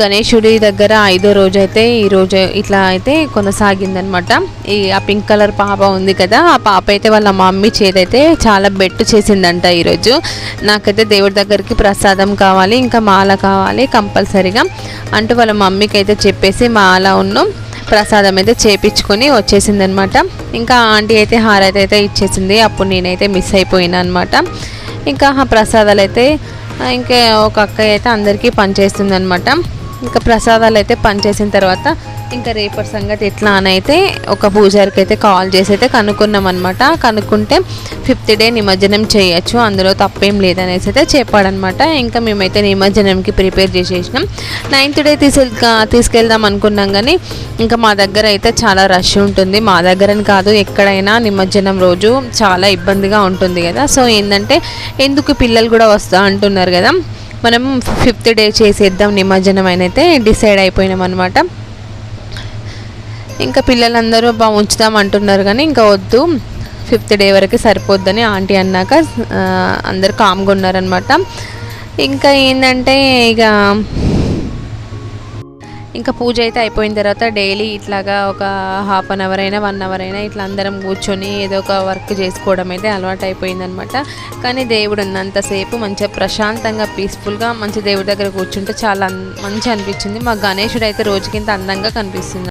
గణేశుడి దగ్గర ఐదో రోజు అయితే ఈ రోజు ఇట్లా అయితే కొనసాగిందనమాట ఈ ఆ పింక్ కలర్ పాప ఉంది కదా ఆ పాప అయితే వాళ్ళ మమ్మీ చేతైతే చాలా బెట్టు చేసిందంట ఈరోజు. నాకైతే దేవుడి దగ్గరికి ప్రసాదం కావాలి ఇంకా మాల కావాలి కంపల్సరీగా. అంటూ వాళ్ళ మమ్మీకి అయితే చెప్పేసి మాల ఉన్నాం ప్రసాదం అయితే చేపించుకొని వచ్చేసిందనమాట ఇంకా ఆంటీ అయితే హారతి అయితే ఇచ్చేసింది అప్పుడు నేనైతే మిస్ అయిపోయినా అనమాట ఇంకా ఆ ప్రసాదాలు అయితే ఇంకా ఒక అక్క అయితే అందరికీ పనిచేస్తుంది అనమాట ఇంకా ప్రసాదాలు అయితే పనిచేసిన తర్వాత ఇంకా రేపటి సంగతి ఎట్లా అని అయితే ఒక పూజారికి అయితే కాల్ చేసి అయితే కనుక్కున్నాం అనమాట కనుక్కుంటే ఫిఫ్త్ డే నిమజ్జనం చేయొచ్చు. అందులో తప్పేం లేదనేసి అయితే చెప్పాడనమాట ఇంకా మేమైతే నిమజ్జనంకి ప్రిపేర్ చేసేసినాం. నైన్త్ డే తీసుకెళ్ తీసుకెళ్దాం అనుకున్నాం కానీ ఇంకా మా దగ్గర అయితే చాలా రష్ ఉంటుంది. మా దగ్గరని కాదు ఎక్కడైనా నిమజ్జనం రోజు చాలా ఇబ్బందిగా ఉంటుంది కదా. సో ఏంటంటే ఎందుకు పిల్లలు కూడా వస్తా అంటున్నారు కదా. మనం ఫిఫ్త్ డే చేసేద్దాం నిమజ్జనం అయితే డిసైడ్ అయిపోయినాం అనమాట ఇంకా పిల్లలందరూ బా ఉంచుదాం అంటున్నారు కానీ ఇంకా వద్దు. ఫిఫ్త్ డే వరకు సరిపోద్దని ఆంటీ అన్నాక అందరు కామ్గా ఉన్నారనమాట ఇంకా ఏంటంటే ఇక ఇంకా పూజ అయితే అయిపోయిన తర్వాత డైలీ ఇట్లాగా ఒక హాఫ్ అన్ అవర్ అయినా వన్ అవర్ అయినా ఇట్లా అందరం కూర్చొని ఏదో ఒక వర్క్ చేసుకోవడం అయితే అలవాటు అయిపోయిందనమాట కానీ దేవుడు ఉన్నంతసేపు మంచిగా ప్రశాంతంగా పీస్ఫుల్గా మంచి దేవుడి దగ్గర కూర్చుంటే చాలా మంచి అనిపించింది. మా గణేశుడు అయితే రోజుకింత అందంగా కనిపిస్తుంది